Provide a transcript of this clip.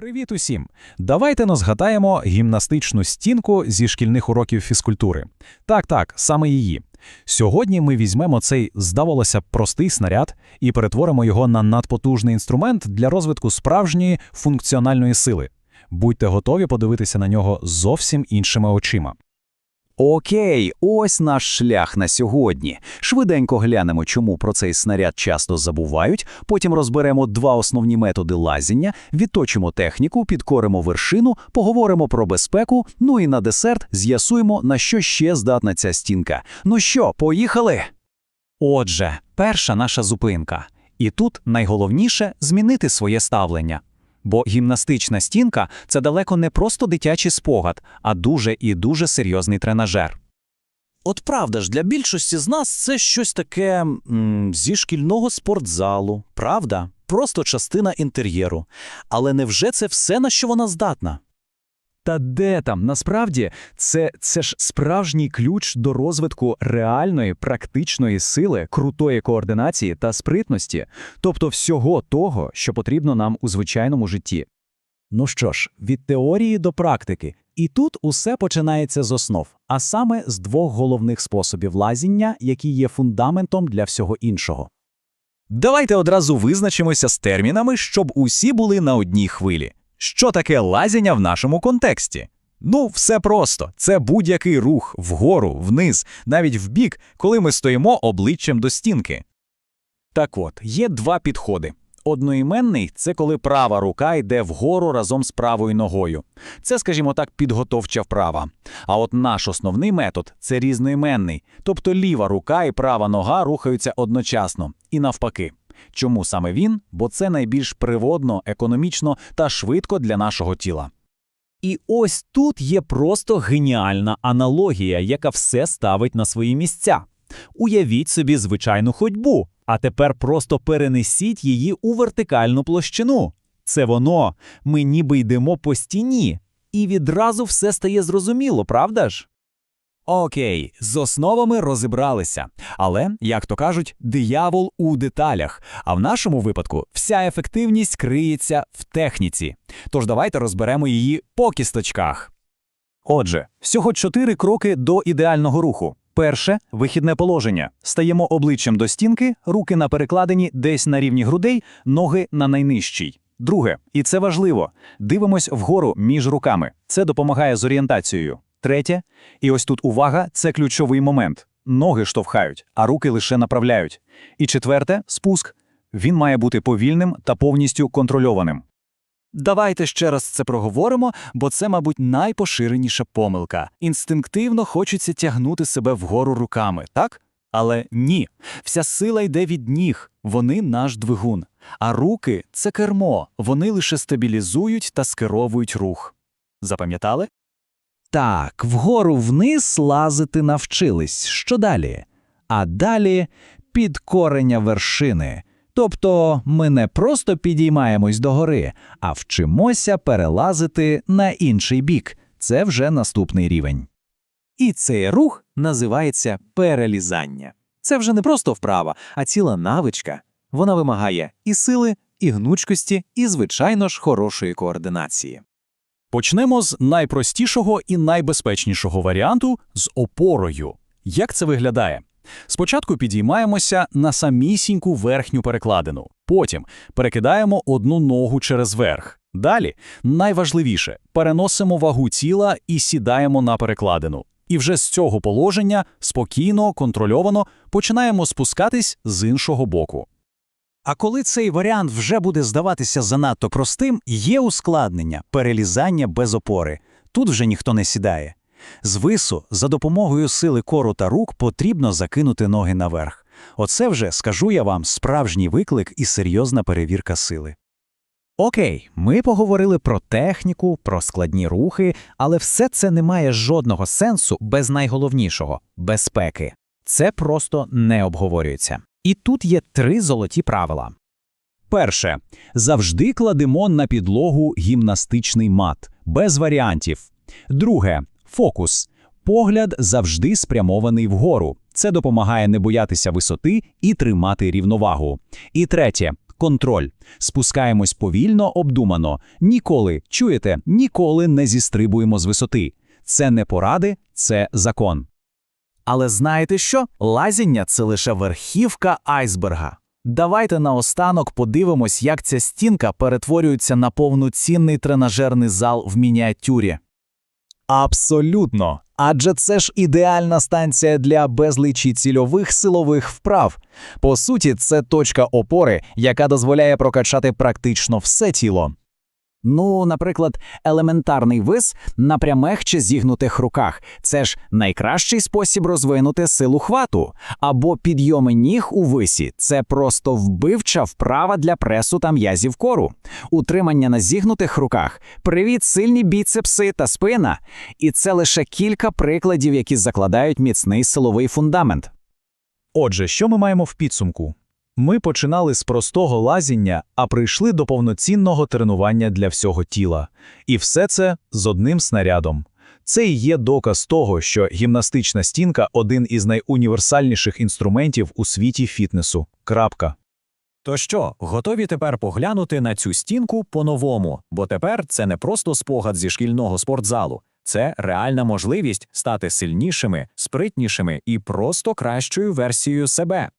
Привіт усім! Давайте но згадаємо гімнастичну стінку зі шкільних уроків фізкультури. Так, так, саме її. Сьогодні ми візьмемо цей, здавалося простий снаряд і перетворимо його на надпотужний інструмент для розвитку справжньої функціональної сили. Будьте готові подивитися на нього зовсім іншими очима. Окей, ось наш шлях на сьогодні. Швиденько глянемо, чому про цей снаряд часто забувають, потім розберемо два основні методи лазіння, відточимо техніку, підкоримо вершину, поговоримо про безпеку, ну і на десерт з'ясуємо, на що ще здатна ця стінка. Ну що, поїхали? Отже, перша наша зупинка. І тут найголовніше змінити своє ставлення. Бо гімнастична стінка це далеко не просто дитячий спогад, а дуже і дуже серйозний тренажер. От правда ж, для більшості з нас це щось таке м, зі шкільного спортзалу, правда? Просто частина інтер'єру. Але невже це все, на що вона здатна? Та де там? Насправді, це, це ж справжній ключ до розвитку реальної практичної сили, крутої координації та спритності, тобто всього того, що потрібно нам у звичайному житті. Ну що ж, від теорії до практики. І тут усе починається з основ, а саме з двох головних способів лазіння, які є фундаментом для всього іншого. Давайте одразу визначимося з термінами, щоб усі були на одній хвилі. Що таке лазіння в нашому контексті? Ну, все просто. Це будь-який рух вгору, вниз, навіть вбік, коли ми стоїмо обличчям до стінки. Так от, є два підходи. Одноіменний це коли права рука йде вгору разом з правою ногою. Це, скажімо так, підготовча вправа. А от наш основний метод це різноіменний, тобто ліва рука і права нога рухаються одночасно, і навпаки. Чому саме він? Бо це найбільш приводно, економічно та швидко для нашого тіла. І ось тут є просто геніальна аналогія, яка все ставить на свої місця. Уявіть собі звичайну ходьбу, а тепер просто перенесіть її у вертикальну площину. Це воно, ми ніби йдемо по стіні, і відразу все стає зрозуміло, правда ж? Окей, з основами розібралися. Але, як то кажуть, диявол у деталях. А в нашому випадку вся ефективність криється в техніці. Тож давайте розберемо її по кісточках. Отже, всього чотири кроки до ідеального руху. Перше вихідне положення. Стаємо обличчям до стінки, руки на перекладині десь на рівні грудей, ноги на найнижчій. Друге, і це важливо. Дивимось вгору між руками. Це допомагає з орієнтацією. Третє, і ось тут увага, це ключовий момент. Ноги штовхають, а руки лише направляють. І четверте спуск. Він має бути повільним та повністю контрольованим. Давайте ще раз це проговоримо, бо це, мабуть, найпоширеніша помилка. Інстинктивно хочеться тягнути себе вгору руками, так? Але ні, вся сила йде від ніг, вони наш двигун. А руки це кермо, вони лише стабілізують та скеровують рух. Запам'ятали? Так, вгору вниз лазити навчились. Що далі? А далі підкорення вершини. Тобто ми не просто підіймаємось догори, а вчимося перелазити на інший бік. Це вже наступний рівень. І цей рух називається перелізання. Це вже не просто вправа, а ціла навичка. Вона вимагає і сили, і гнучкості, і, звичайно ж, хорошої координації. Почнемо з найпростішого і найбезпечнішого варіанту з опорою. Як це виглядає? Спочатку підіймаємося на самісіньку верхню перекладину, потім перекидаємо одну ногу через верх. Далі, найважливіше, переносимо вагу тіла і сідаємо на перекладину. І вже з цього положення спокійно, контрольовано починаємо спускатись з іншого боку. А коли цей варіант вже буде здаватися занадто простим, є ускладнення перелізання без опори. Тут вже ніхто не сідає. Звису, за допомогою сили кору та рук потрібно закинути ноги наверх. Оце вже, скажу я вам, справжній виклик і серйозна перевірка сили. Окей, ми поговорили про техніку, про складні рухи, але все це не має жодного сенсу без найголовнішого безпеки. Це просто не обговорюється. І тут є три золоті правила. Перше. Завжди кладемо на підлогу гімнастичний мат, без варіантів. Друге. Фокус. Погляд завжди спрямований вгору. Це допомагає не боятися висоти і тримати рівновагу. І третє контроль. Спускаємось повільно, обдумано. Ніколи, чуєте, ніколи не зістрибуємо з висоти. Це не поради, це закон. Але знаєте що? Лазіння – це лише верхівка айсберга. Давайте наостанок подивимось, як ця стінка перетворюється на повноцінний тренажерний зал в мініатюрі. Абсолютно. Адже це ж ідеальна станція для безлічі цільових силових вправ. По суті, це точка опори, яка дозволяє прокачати практично все тіло. Ну, наприклад, елементарний вис на прямих чи зігнутих руках – це ж найкращий спосіб розвинути силу хвату. Або підйоми ніг у висі – це просто вбивча вправа для пресу та м'язів кору. Утримання на зігнутих руках – привіт сильні біцепси та спина. І це лише кілька прикладів, які закладають міцний силовий фундамент. Отже, що ми маємо в підсумку? Ми починали з простого лазіння, а прийшли до повноцінного тренування для всього тіла. І все це з одним снарядом. Це і є доказ того, що гімнастична стінка – один із найуніверсальніших інструментів у світі фітнесу. Крапка. То що, готові тепер поглянути на цю стінку по-новому? Бо тепер це не просто спогад зі шкільного спортзалу, це реальна можливість стати сильнішими, спритнішими і просто кращою версією себе.